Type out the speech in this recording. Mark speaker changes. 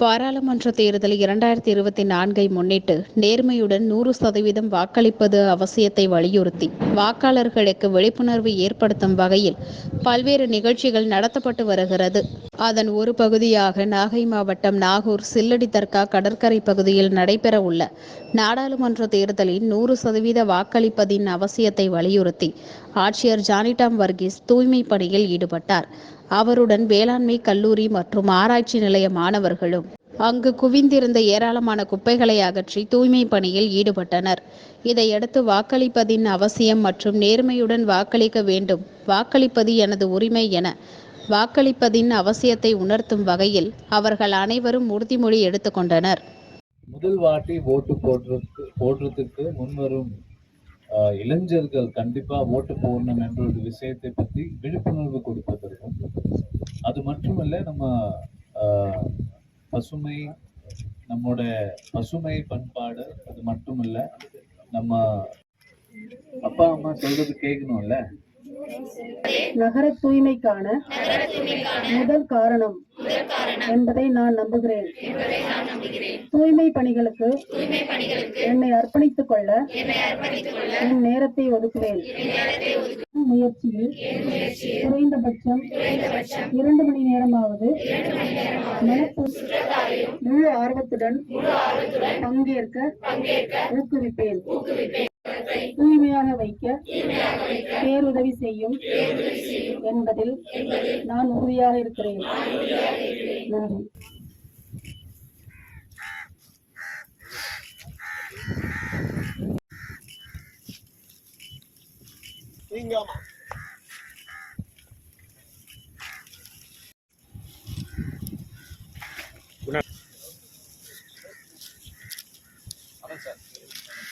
Speaker 1: பாராளுமன்ற தேர்தல் இரண்டாயிரத்தி இருபத்தி நான்கை முன்னிட்டு நேர்மையுடன் நூறு சதவீதம் வாக்களிப்பது அவசியத்தை வலியுறுத்தி வாக்காளர்களுக்கு விழிப்புணர்வு ஏற்படுத்தும் வகையில் பல்வேறு நிகழ்ச்சிகள் நடத்தப்பட்டு வருகிறது. அதன் ஒரு பகுதியாக நாகை மாவட்டம் நாகூர் சில்லடி தர்கா கடற்கரை பகுதியில் நடைபெற உள்ள நாடாளுமன்ற தேர்தலில் நூறு சதவீத வாக்களிப்பதின் அவசியத்தை வலியுறுத்தி ஆட்சியர் ஜானிடாம் வர்கீஸ் தூய்மை பணியில் ஈடுபட்டார். அவருடன் வேளாண்மை கல்லூரி மற்றும் ஆராய்ச்சி நிலைய மாணவர்களும் அங்கு குவிந்திருந்த ஏராளமான குப்பைகளை அகற்றி தூய்மை பணியில் ஈடுபட்டனர். இதையடுத்து வாக்களிப்பதின் அவசியம் மற்றும் நேர்மையுடன் வாக்களிக்க வேண்டும். வாக்களிப்பது எனது உரிமை என வாக்களிப்பதின் அவசியத்தை உணர்த்தும் வகையில் அவர்கள் அனைவரும் உறுதிமொழி எடுத்துக்கொண்டனர்
Speaker 2: முதல் வாட்டி ஓட்டு போடுறதுக்கு போடுறதுக்கு முன்வரும் இளைஞர்கள் கண்டிப்பா ஓட்டு போடணும் என்ற ஒரு விஷயத்தை பற்றி விழிப்புணர்வு கொடுப்பதற்கும் அது மட்டுமல்ல நம்ம பசுமை நம்மோட பசுமை பண்பாடு அது மட்டுமல்ல நம்ம அப்பா அம்மா சொல்றது கேட்கணும்ல
Speaker 3: நகர தூய்மைக்கான முதல் காரணம் என்பதை நான் நம்புகிறேன். தூய்மை பணிகளுக்கு என்னை அர்ப்பணித்துக் கொள்ள என் நேரத்தை ஒதுக்குவேன். முயற்சியில் குறைந்தபட்சம் இரண்டு மணி நேரமாவது முழு ஆர்வத்துடன் பங்கேற்க ஊக்குவிப்பேன். தூய்மையாக வைக்க பேருதவி செய்யும் என்பதில் நான் உறுதியாக இருக்கிறேன். நன்றி.
Speaker 2: அதான்